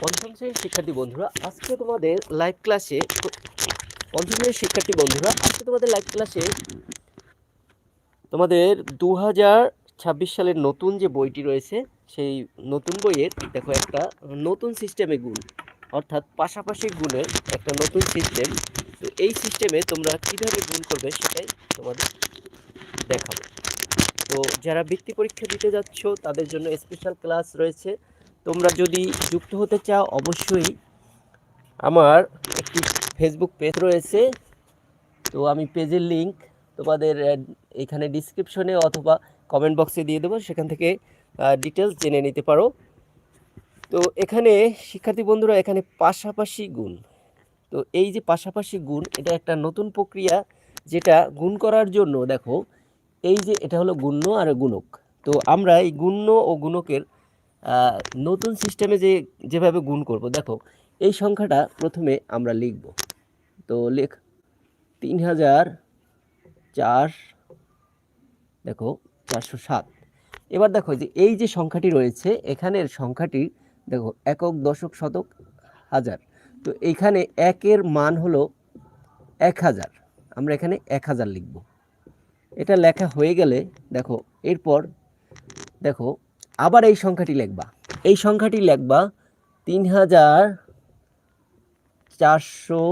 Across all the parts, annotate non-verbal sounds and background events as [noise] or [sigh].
পঞ্চম শ্রেণির শিক্ষার্থী বন্ধুরা, আজকে তোমাদের লাইভ ক্লাসে পঞ্চম শ্রেণির শিক্ষার্থী বন্ধুরা, আজকে তোমাদের লাইভ ক্লাসে তোমাদের দু ছাব্বিশ সালের নতুন যে বইটি রয়েছে, সেই নতুন বইয়ের দেখো একটা নতুন সিস্টেমে গুণ, অর্থাৎ পাশাপাশি গুণের একটা নতুন সিস্টেম তো এই সিস্টেমে তোমরা কীভাবে গুণ করবে সেটাই তোমাদের দেখাবো। তো যারা বৃত্তি পরীক্ষা দিতে যাচ্ছ, তাদের জন্য স্পেশাল ক্লাস রয়েছে। তোমরা যদি যুক্ত হতে চাও, অবশ্যই আমার একটি ফেসবুক পেজ রয়েছে। তো আমি পেজের লিংক তোমাদের এখানে ডিসক্রিপশনে অথবা কমেন্ট বক্সে দিয়ে দেবো। সেখান থেকে ডিটেলস জেনে নিতে পারো। তো এখানে শিক্ষার্থী বন্ধুরা, এখানে পাশাপাশি গুণ। তো এই যে পাশাপাশি গুণ, এটা একটা নতুন প্রক্রিয়া যেটা গুণ করার জন্য, দেখো, এই যে এটা হলো গুণ্য আর গুণক। তো আমরা এই গুণ্য ও গুণকের নতুন সিস্টেমে যে, যেভাবে গুণ করব, দেখো, এই সংখ্যাটা প্রথমে আমরা লিখব। তো লেখ, তিন হাজার চার, দেখো, চারশো সাত। এবার দেখো যে, এই যে সংখ্যাটি রয়েছে, এখানের সংখ্যাটি, দেখো, একক, দশক, শতক, হাজার। তো এইখানে একের মান হলো এক হাজার। আমরা এখানে এক হাজার লিখব। এটা লেখা হয়ে গেলে, দেখো, এরপর, দেখো আবার এই সংখ্যাটি লিখবা। এই সংখ্যাটি লিখবা তিন হাজার চারশো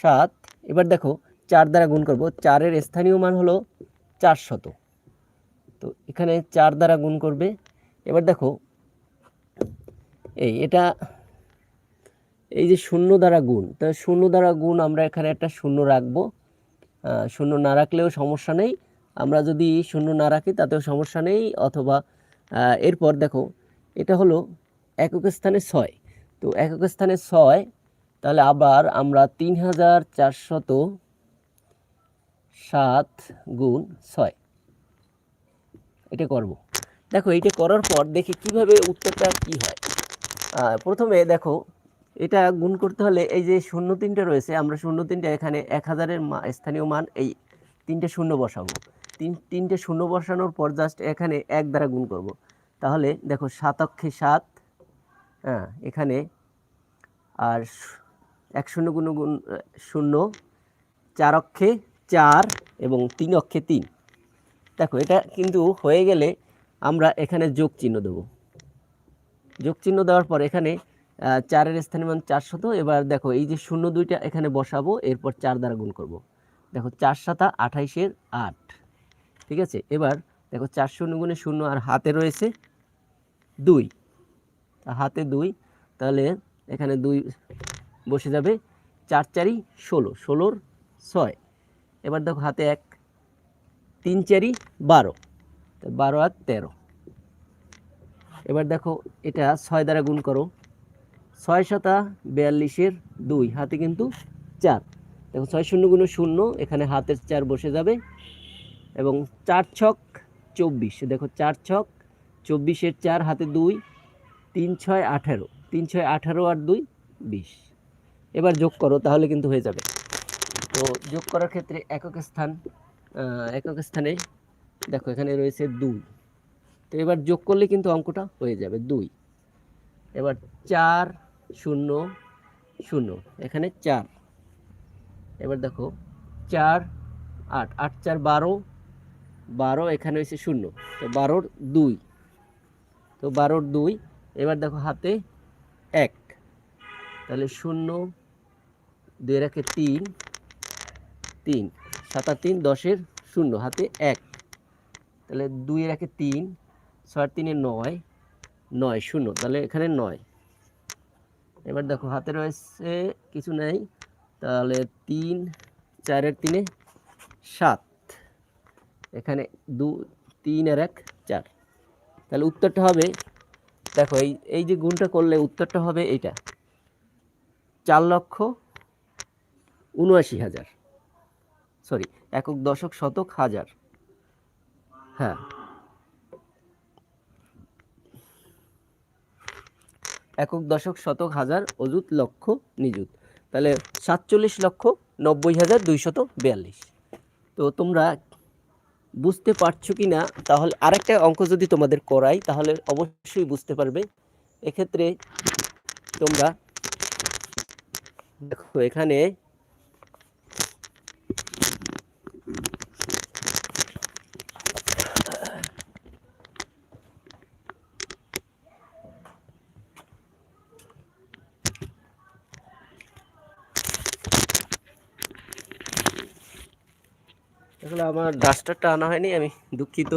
সাত। এবার দেখো, চার দ্বারা গুণ করব, চারের স্থানীয় মান হলো চারশত তো এখানে চার দ্বারা গুণ করবে। এবার দেখো, এই এটা, এই যে শূন্য দ্বারা গুণ, তা শূন্য দ্বারা গুণ আমরা এখানে একটা শূন্য রাখব। শূন্য না রাখলেও সমস্যা নেই। আমরা যদি শূন্য না রাখি, তাতেও সমস্যা নেই, অথবা এরপর দেখো, এটা হলো একক স্থানে ছয়। তো একক স্থানে ছয়, তাহলে আবার আমরা তিন হাজার চারশত সাত গুণ ছয়। এটা করব। দেখো এইটা করার পর দেখি কীভাবে উত্তরটা কি হয়। প্রথমে দেখো, এটা গুণ করতে হলে এই যে শূন্য তিনটা রয়েছে, আমরা শূন্য তিনটা এখানে এক হাজারের স্থানীয় মান, এই তিনটে শূন্য বসাবো। তিন, তিনটে শূন্য বসানোর পর জাস্ট এখানে এক দ্বারা গুণ করব। তাহলে দেখো সাত অক্ষে সাত হ্যাঁ এখানে, আর এক শূন্য গুণ গুণ, শূন্য, চার অক্ষে চার এবং তিন অক্ষে তিন। দেখো এটা কিন্তু হয়ে গেলে আমরা এখানে যোগ চিহ্ন দেবো। যোগ চিহ্ন দেওয়ার পর এখানে চারের স্থানীয় মান চারশত এবার দেখো এই যে শূন্য দুইটা এখানে বসাবো, এরপর চার দ্বারা গুণ করব। দেখো চার সাতা আঠাইশের আট। ঠিক আছে? এবার দেখো চার শূন্য গুণে শূন্য আর হাতে রয়েছে দুই। হাতে দুই, তাহলে এখানে দুই বসে যাবে চার চারি ষোলো, ষোলোর ছয়। এবার দেখো হাতে এক, তিন চারি বারো বারো আর তেরো। এবার দেখো এটা ছয় দ্বারা গুণ করো। ছয় শতা বিয়াল্লিশের দুই, হাতে কিন্তু চার। দেখো ছয় শূন্য গুণ শূন্য, এখানে হাতের চার বসে যাবে এবং চার ছক চব্বিশ। দেখো চার ছক, চব্বিশের চার হাতে দুই, তিন ছয় আঠেরো। তিন ছয় আঠেরো আর দুই, বিশ। এবার যোগ করো, তাহলে কিন্তু হয়ে যাবে। তো যোগ করার ক্ষেত্রে একক স্থান একক স্থানে দেখো এখানে রয়েছে দুই। তো এবার যোগ করলে কিন্তু অঙ্কটা হয়ে যাবে দুই। এবার চার শূন্য শূন্য। এখানে চার। এবার দেখো, চার, আট। আট, চার, বারো বারো, এখানে হয়েছে শূন্য। তো বারোর দুই। তো বারোর দুই, এবার দেখো হাতে এক। তাহলে শূন্য, দুই রাখে তিন তিন। সাতা তিন, দশের শূন্য, হাতে এক। তাহলে দুই রাখে তিন, ছয় তিনে নয় নয়, শূন্য। তাহলে এখানে নয়। এবার দেখো হাতে রয়েছে, কিছু নেই। তাহলে তিন চারের তিনে সাত। এখানে দু, তিন আর এক, চার। তাহলে উত্তরটা হবে, দেখো এই এই যে গুণটা করলে উত্তরটা হবে এইটা। চার লক্ষ উনআশি হাজার। সরি, একক দশক শতক হাজার। হ্যাঁ। একক দশক শতক হাজার, অযুত লক্ষ, নিযুত। তাহলে সাতচল্লিশ লক্ষ নব্বই হাজার দুইশত বিয়াল্লিশ। তো তোমরা বুঝতে পারছ কি না তাহলে আরেকটা অঙ্ক যদি তোমাদের করাই, তাহলে অবশ্যই বুঝতে পারবে। এক্ষেত্রে তোমরা দেখো, এখানে এখানে আমার ডাস্টারটা আনা হয়নি, আমি দুঃখিত।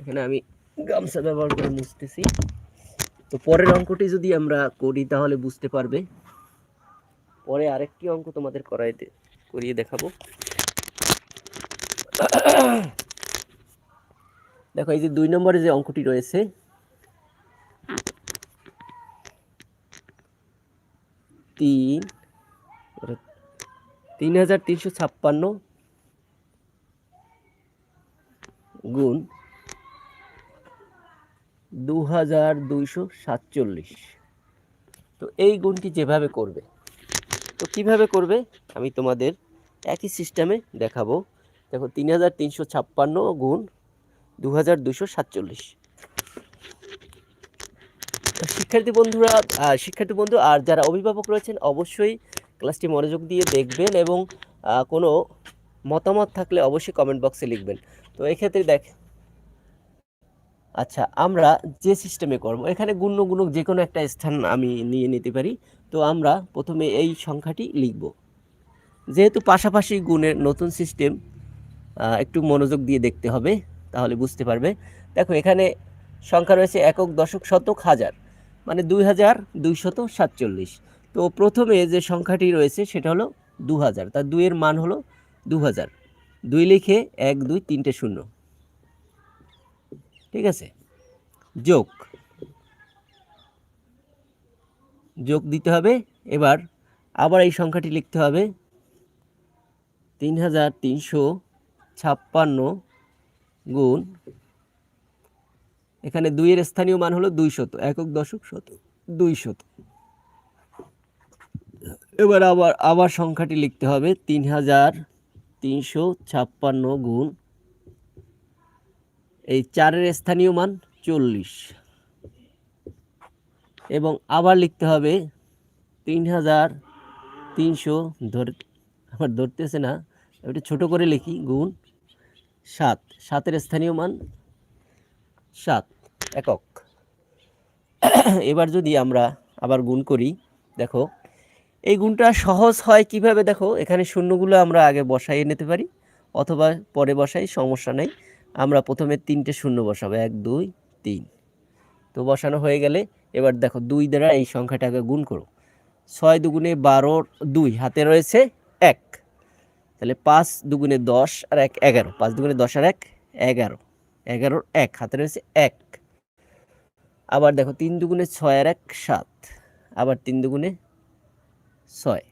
এখানে আমি গামছা ব্যবহার করে মুছতেছি। তো পরের অঙ্কটি যদি আমরা করি, তাহলে বুঝতে পারবে। পরে আরেকটি অঙ্ক তোমাদের করাইতে করিয়ে দেখাবো। দেখো, এই যে দুই নম্বরে যে অঙ্কটি রয়েছে, তিন তিন হাজার তিনশো ছাপ্পান্ন গুণ দু হাজার দুইশো সাতচল্লিশ। তো এই গুণটি যেভাবে করবে, তো কীভাবে করবে, আমি তোমাদের একই সিস্টেমে দেখাবো। দেখো, তিন হাজার তিনশো ছাপ্পান্ন গুণ দু হাজার সাতচল্লিশ। শিক্ষার্থী বন্ধুরা শিক্ষার্থী বন্ধু, আর যারা অভিভাবক রয়েছেন, অবশ্যই ক্লাসটি মনোযোগ দিয়ে দেখবেন এবং কোনো মতামত থাকলে অবশ্যই কমেন্ট বক্সে লিখবেন। তো এক্ষেত্রে দেখ আচ্ছা আমরা যে সিস্টেমে করব, এখানে গুণ্য গুণক যে কোনো একটা স্থান আমি নিয়ে নিতে পারি। তো আমরা প্রথমে এই সংখ্যাটি লিখব। যেহেতু পাশাপাশি গুণের নতুন সিস্টেম একটু মনোযোগ দিয়ে দেখতে হবে, তাহলে বুঝতে পারবে। দেখো, এখানে সংখ্যা রয়েছে একক, দশক, শতক, হাজার মানে দুই হাজার দুইশত সাতচল্লিশ। তো প্রথমে যে সংখ্যাটি রয়েছে, সেটা হলো দু হাজার, তার দুইয়ের মান হলো দু হাজার। দুই লিখে এক, দুই, তিনটে, শূন্য। ঠিক আছে? যোগ। যোগ দিতে হবে। এবার আবার এই সংখ্যাটি লিখতে হবে। তিন হাজার তিনশো ছাপ্পান্ন গুণ, এখানে দুইয়ের স্থানীয় মান হলো দুই শত, একক দশক শত, দুই শত। এবার আবার আবার সংখ্যাটি লিখতে হবে। তিন হাজার তিনশো ছাপ্পান্ন গুণ। এই চারের স্থানীয় মান চল্লিশ। এবং আবার লিখতে হবে তিন হাজার তিনশো ধর আমার ধরতেছে না, একটু ছোট করে লিখি, গুণ সাত। সাতের স্থানীয় মান সাত, একক। এবার যদি আমরা আবার গুণ করি, দেখো এই গুণটা সহজ হয় কীভাবে? দেখো, এখানে শূন্যগুলো আমরা আগে বসাইয়ে নিতে পারি, অথবা পরে বসাই, সমস্যা নেই। আমরা প্রথমে তিনটে শূন্য বসাবো, এক, দুই, তিন। তো বসানো হয়ে গেলে এবার দেখো, দুই দ্বারা এই সংখ্যাটাকে গুণ করো। ছয় দুগুণে বারোর দুই, হাতে রয়েছে এক। তাহলে পাঁচ দুগুণে দশ আর এক, এগারো। পাঁচ দুগুণে দশ আর এক, এগারো। এগারোর এক, হাতে রয়েছে এক। আবার দেখো, তিন দুগুণে ছয় আর এক, সাত। আবার তিন দুগুণে ছয়।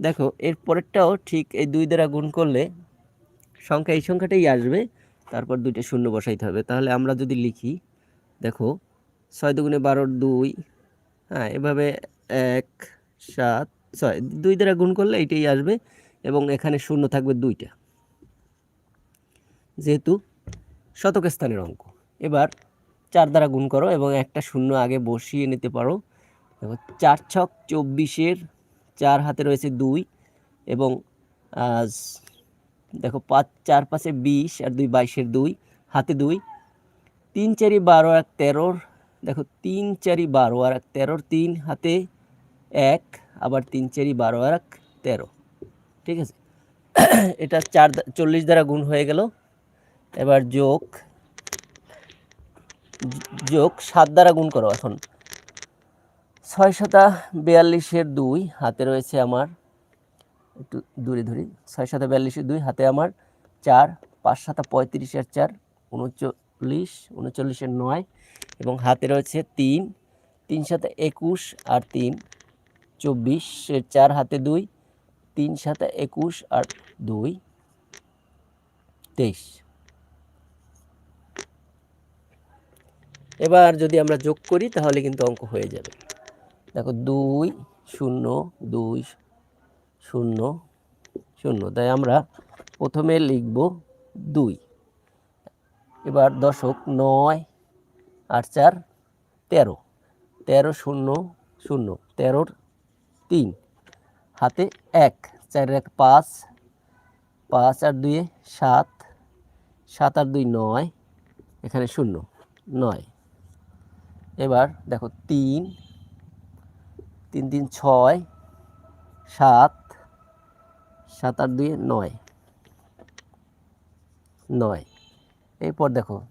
দেখো, এর পরেরটাও ঠিক এই দুই দ্বারা গুণ করলে সংখ্যা এই সংখ্যাটাই আসবে, তারপর দুইটা শূন্য বসাইতে হবে। তাহলে আমরা যদি লিখি, দেখো, ছয় দুগুণে বারোর দুই হ্যাঁ এভাবে এক, সাত, ছয়, দুই দ্বারা গুণ করলে এইটাই আসবে এবং এখানে শূন্য থাকবে দুইটা। যেহেতু শতক স্থানের অঙ্ক। এবার চার দ্বারা গুণ করো এবং একটা শূন্য আগে বসিয়ে নিতে পারো। দেখো চার ছক চব্বিশের চার হাতে রয়েছে দুই এবং দেখো পাঁচ, চার পাঁচে বিশ আর দুই বাইশের দুই, হাতে দুই। তিন চারি বারো এক তেরোর, দেখো তিন চারি বারো আর এক তেরোর তিন, হাতে এক, আবার তিন চারি বারো আর এক তেরো। ঠিক আছে? [coughs] এটা চার চল্লিশ দ্বারা গুণ হয়ে গেল। এবার যোগ যোগ সাত দ্বারা গুণ করো এখন। ছয় সাতা বিয়াল্লিশের দুই হাতে রয়েছে আমার, একটু দূরে ধরি, ছয় সাতা বিয়াল্লিশের দুই হাতে আমার চার, পাঁচ সাতা পঁয়ত্রিশের চার, উনচল্লিশ, উনচল্লিশের নয় এবং হাতে রয়েছে তিন তিন সাথে একুশ আর তিন, চব্বিশের চার হাতে দুই, তিন সাথে একুশ আর দুই, তেইশ। এবার যদি আমরা যোগ করি তাহলে কিন্তু অঙ্ক হয়ে যাবে। দেখো দুই শূন্য দুই শূন্য শূন্য। তাই আমরা প্রথমে লিখব দুই। এবার দশক নয় আট চার, তেরো। তেরো শূন্য শূন্য। তেরোর তিন। হাতে এক চার এক পাঁচ। পাঁচ আর দুয়ে সাত। সাত আর দুই নয়। এখানে শূন্য, নয়। এবার দেখো তিন তিন তিন ছয়, সাত সাত আট দুই, নয়। নয়। এরপর দেখো,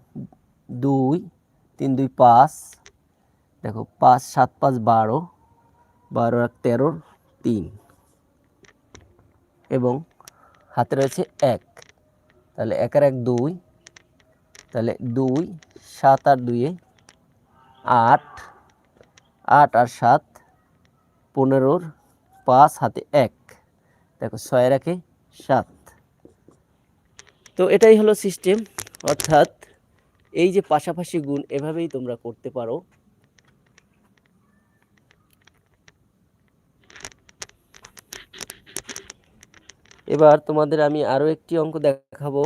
দুই, তিন দুই পাঁচ, দেখো, পাঁচ, সাত, পাঁচ, বারো বারো এক তেরোর তিন। এবং হাতে রয়েছে এক। তাহলে এক আর এক, দুই। তাহলে দুই, সাত আর দুইয়ে আট। আট আর সাত পনেরোর পাঁচ হাতে এক। দেখো ছয় রাখে সাত। তো এটাই হলো সিস্টেম অর্থাৎ এই যে পাশাপাশি গুণ, এভাবেই তোমরা করতে পারো। এবার তোমাদের আমি আরও একটি অঙ্ক দেখাবো।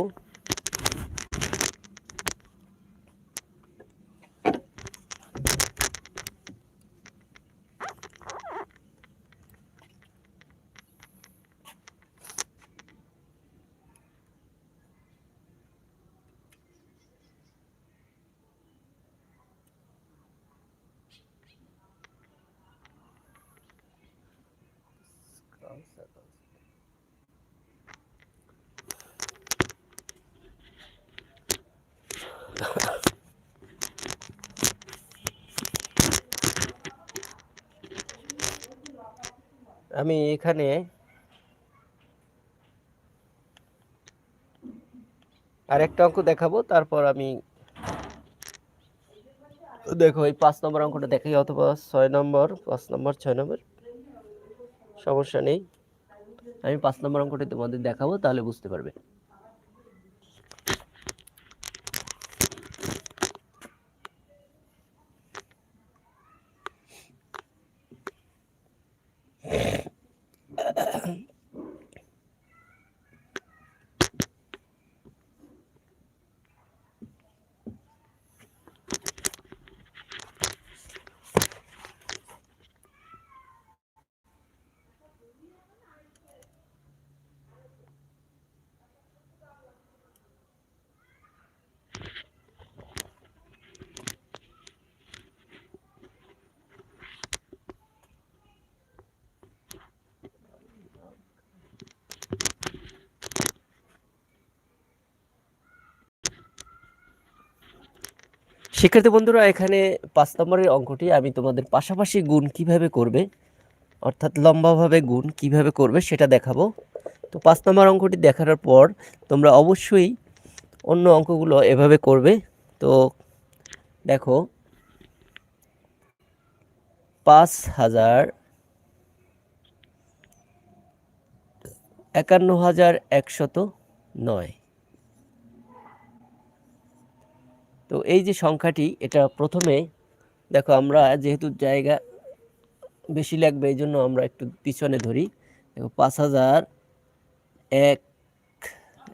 [laughs] আমি এখানে আরেকটা অঙ্ক দেখাবো, তারপর আমি দেখো এই পাঁচ নম্বর অঙ্কটা দেখাই অথবা ছয় নম্বর, পাঁচ নম্বর, ছয় নম্বর। সমস্যা নেই। আমি পাঁচ নম্বর অঙ্কটি তোমাদের দেখাবো, তাহলে বুঝতে পারবে। শিক্ষার্থী বন্ধুরা, এখানে পাঁচ নম্বরের অঙ্কটি আমি তোমাদের পাশাপাশি গুণ কীভাবে করবে, অর্থাৎ লম্বাভাবে গুণ কীভাবে করবে সেটা দেখাবো। তো পাঁচ নম্বর অঙ্কটি দেখানোর পর তোমরা অবশ্যই অন্য অঙ্কগুলো এভাবে করবে। তো দেখো, পাঁচ হাজার একান্ন হাজার একশত নয়। তো এই যে সংখ্যাটি, এটা প্রথমে, দেখো আমরা যেহেতু জায়গা বেশি লাগবে এই জন্য আমরা একটু পিছনে ধরি। দেখো পাঁচ হাজার এক,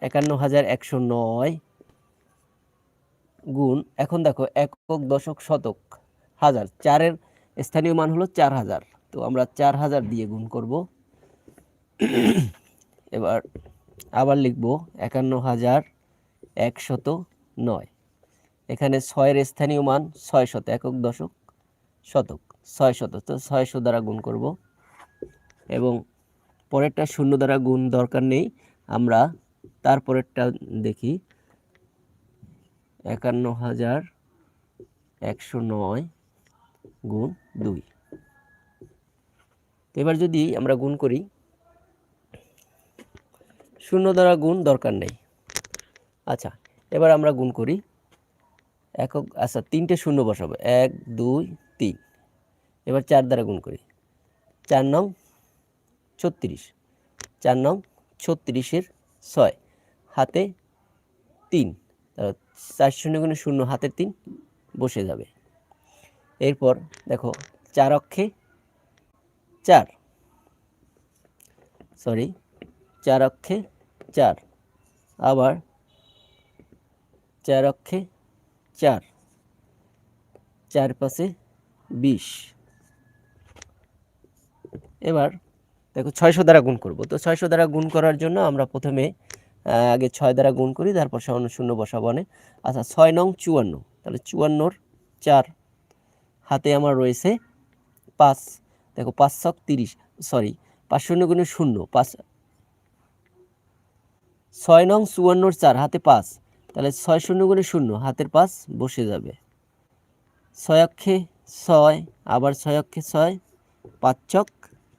একান্ন হাজার একশো নয় গুণ, এখন দেখো একক, দশক, শতক, হাজার। চারের স্থানীয় মান হলো চার হাজার। তো আমরা চার হাজার দিয়ে গুণ করব। এবার আবার লিখব একান্ন হাজার একশত নয়। এখানে ছয়ের স্থানীয় মান ছয় শত, একক দশক শতক, ছয় শত। তো ছয়শো দ্বারা গুণ করব। এবং পরেরটা শূন্য দ্বারা গুণ দরকার নেই। আমরা তারপরেরটা দেখি। একান্ন হাজার একশো নয় গুণ দুই। এবার যদি আমরা গুণ করি, শূন্য দ্বারা গুণ দরকার নেই। আচ্ছা এবার আমরা গুণ করি। একক আচ্ছা তিনটে শূন্য বসাবো। এক, দুই, তিন। এবার চার দ্বারা গুণ করি। চার নং ছত্রিশ। চার নং ছত্রিশের ছয়। হাতে তিন। তাহলে চার শূন্য গুণে শূন্য হাতের তিন বসে যাবে। এরপর দেখো, চার অক্ষে চার। সরি, চার অক্ষে চার। আবার চার অক্ষে চার। চার পাশে বিশ। এবার দেখো ছয়শো দ্বারা গুণ করব। তো ছয়শো দ্বারা গুণ করার জন্য আমরা প্রথমে আগে ছয় দ্বারা গুণ করি, তারপর সামান্য শূন্য বসাবো অনে আচ্ছা ছয় নং চুয়ান্ন। তাহলে চুয়ান্নর চার হাতে আমার রয়েছে পাঁচ। দেখো পাঁচ ছক তিরিশ, সরি, পাঁচ শূন্য গুণে শূন্য, পাঁচ। ছয় নং চুয়ান্নর চার হাতে পাঁচ। তাহলে ছয় শূন্য গুণে শূন্য, হাতের পাঁচ বসে যাবে। ছয় অক্ষে ছয়, আবার ছয় অক্ষে ছয়, পাঁচ চক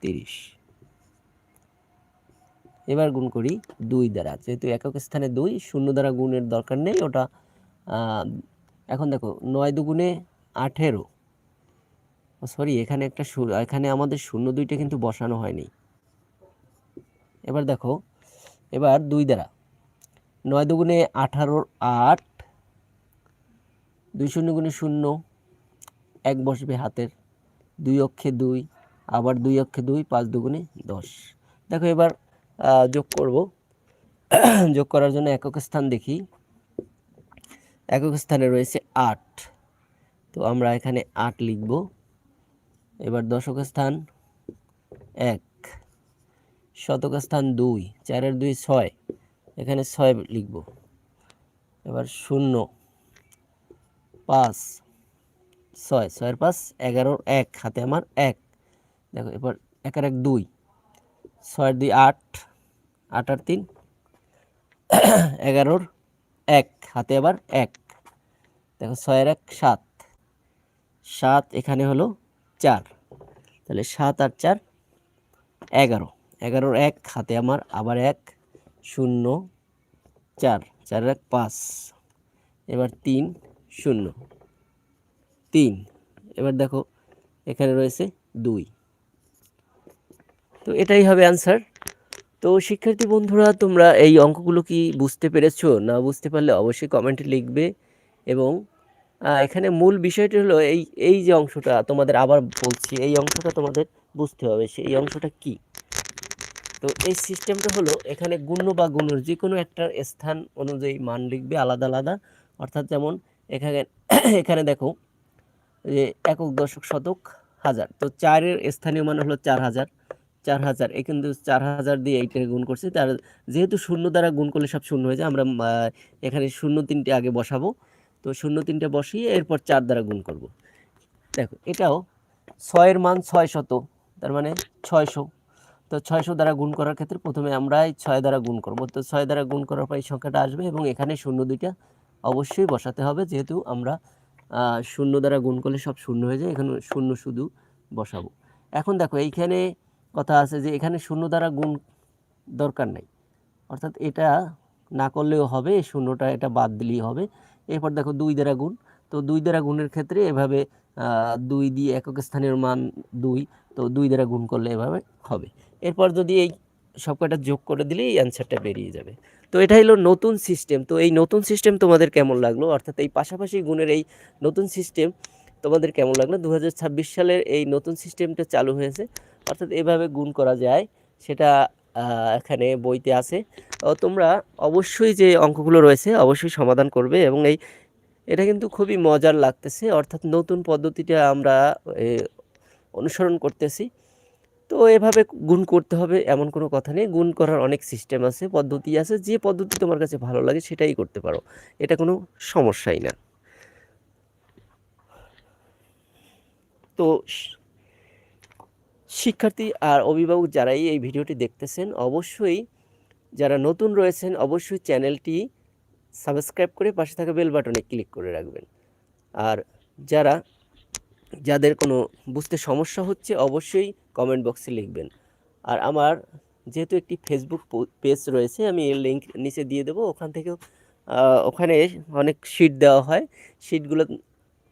তিরিশ। এবার গুণ করি দুই দ্বারা, যেহেতু একক স্থানে দুই, শূন্য দ্বারা গুণের দরকার নেই, ওটা এখন দেখো নয় দুগুণে আঠেরো। সরি, এখানে একটা এখানে আমাদের শূন্য দুইটা কিন্তু বসানো হয়নি। এবার দেখো, এবার দুই দ্বারা নয় দুগুণে আঠারোর আট, দুই শূন্য গুণে শূন্য, এক বসবে হাতের, দুই অক্ষে দুই, আবার দুই অক্ষে দুই, পাঁচ দুগুণে দশ। দেখো এবার যোগ করব। [clears throat] যোগ করার জন্য একক স্থান দেখি। একক স্থানে রয়েছে আট। তো আমরা এখানে আট লিখব। এবার দশক স্থান এক, শতক স্থান দুই, চারের দুই ছয় এখানে ছয় লিখব। এবার শূন্য, পাঁচ, ছয়, ছয়ের পাঁচ, এগারোর এক, হাতে আমার এক। দেখো, এবার একের এক দুই, ছয়ের দুই আট আট আর তিন, এগারোর এক, হাতে আবার এক। দেখো, ছয়ের এক সাত সাত এখানে হলো চার। তাহলে সাত আর চার, এগারো। এগারোর এক, হাতে আমার আবার এক, শূন্য চার চার এক পাঁচ, এবার তিন শূন্য। তিন, এবার দেখো এখানে রয়েছে দুই। তো এটাই হবে অ্যান্সার তো শিক্ষার্থী বন্ধুরা, তোমরা এই অঙ্কগুলো কি বুঝতে পেরেছ, না বুঝতে পারলে অবশ্যই কমেন্টে লিখবে এবং এখানে মূল বিষয়টি হলো এই এই যে অংশটা তোমাদের আবার বলছি, এই অংশটা তোমাদের বুঝতে হবে, সেই অংশটা কি? তো এই সিস্টেমটা হলো এখানে গুণ্য বা গুণর যে কোনো একটা স্থান অনুযায়ী মান লিখবে আলাদা আলাদা। অর্থাৎ যেমন এখানে এখানে দেখো যে একক দশক শতক হাজার। তো চারের স্থানীয় মান হলো চার হাজার। চার হাজার এই কিন্তু চার হাজার দিয়ে এইটাকে গুণ করছি। তার যেহেতু শূন্য দ্বারা গুণ করলে সব শূন্য হয়ে যায়, আমরা এখানে শূন্য তিনটে আগে বসাবো। তো শূন্য তিনটে বসিয়ে এরপর চার দ্বারা গুণ করব। দেখো, এটাও ছয়ের মান ছয় শত, তার মানে ছয়শো। তো ছয়শো দ্বারা গুণ করার ক্ষেত্রে প্রথমে আমরা এই ছয় দ্বারা গুণ করব। তো ছয় দ্বারা গুণ করার পর এই সংখ্যাটা আসবে এবং এখানে শূন্য দুইটা অবশ্যই বসাতে হবে, যেহেতু আমরা শূন্য দ্বারা গুণ করলে সব শূন্য হয়ে যায়, এখানে শূন্য শুধু বসাবো। এখন দেখো, এইখানে কথা আছে যে এখানে শূন্য দ্বারা গুণ দরকার নাই। অর্থাৎ এটা না করলেও হবে শূন্যটা এটা বাদ দিলেই হবে। এরপর দেখো দুই দ্বারা গুণ, তো দুই দ্বারা গুণের ক্ষেত্রে এভাবে দুই দিয়ে একক স্থানের মান দুই, তো দুই দ্বারা গুণ করলে এভাবে হবে। এরপর যদি এই সব কটা যোগ করে দিলেই এই অ্যান্সারটা বেরিয়ে যাবে। তো এটা হলো নতুন সিস্টেম তো এই নতুন সিস্টেম তোমাদের কেমন লাগল? অর্থাৎ এই পাশাপাশি গুণের এই নতুন সিস্টেম তোমাদের কেমন লাগল? দু হাজার ছাব্বিশ সালের এই নতুন সিস্টেমটা চালু হয়েছে। অর্থাৎ এভাবে গুণ করা যায়, সেটা এখানে বইতে আছে। তোমরা অবশ্যই যে অঙ্কগুলো রয়েছে, অবশ্যই সমাধান করবে এবং এই, এটা কিন্তু খুবই মজার লাগতেছে। অর্থাৎ নতুন পদ্ধতিটা আমরা অনুসরণ করতেছি। তো এভাবে গুণ করতে হবে এমন কোনো কথা নেই। গুণ করার অনেক সিস্টেম আছে, পদ্ধতি আছে, যে পদ্ধতি তোমার কাছে ভালো লাগে সেটাই করতে পারো। এটা কোনো সমস্যাই না। তো শিক্ষার্থী আর অভিভাবক যারাই এই ভিডিওটি দেখতেছেন, অবশ্যই যারা নতুন রয়েছেন, অবশ্যই চ্যানেলটি সাবস্ক্রাইব করে পাশে থাকা বেল বাটনে ক্লিক করে রাখবেন। আর যারা, যাদের কোনো বুঝতে সমস্যা হচ্ছে, অবশ্যই কমেন্ট বক্সে লিখবেন। আর আমার যেহেতু একটি ফেসবুক পেজ রয়েছে, আমি এর লিঙ্ক নিচে দিয়ে দেবো। ওখান থেকেও ওখানে অনেক শিট দেওয়া হয়। শিটগুলো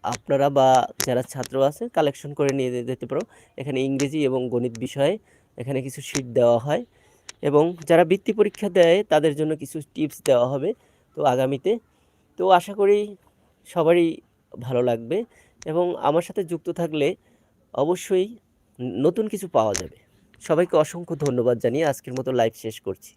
আপনারা বা যারা ছাত্র আছে কালেকশন করে নিয়ে যেতে পারো। এখানে ইংরেজি এবং গণিত বিষয়ে এখানে কিছু শিট দেওয়া হয়। এবং যারা বৃত্তি পরীক্ষা দেয়, তাদের জন্য কিছু টিপস দেওয়া হবে তো আগামীতে। তো আশা করি সবারই ভালো লাগবে। এবং আমার সাথে যুক্ত থাকলে অবশ্যই নতুন কিছু পাওয়া যাবে। সবাইকে অসংখ্য ধন্যবাদ জানিয়ে আজকের মতো লাইভ শেষ করছি।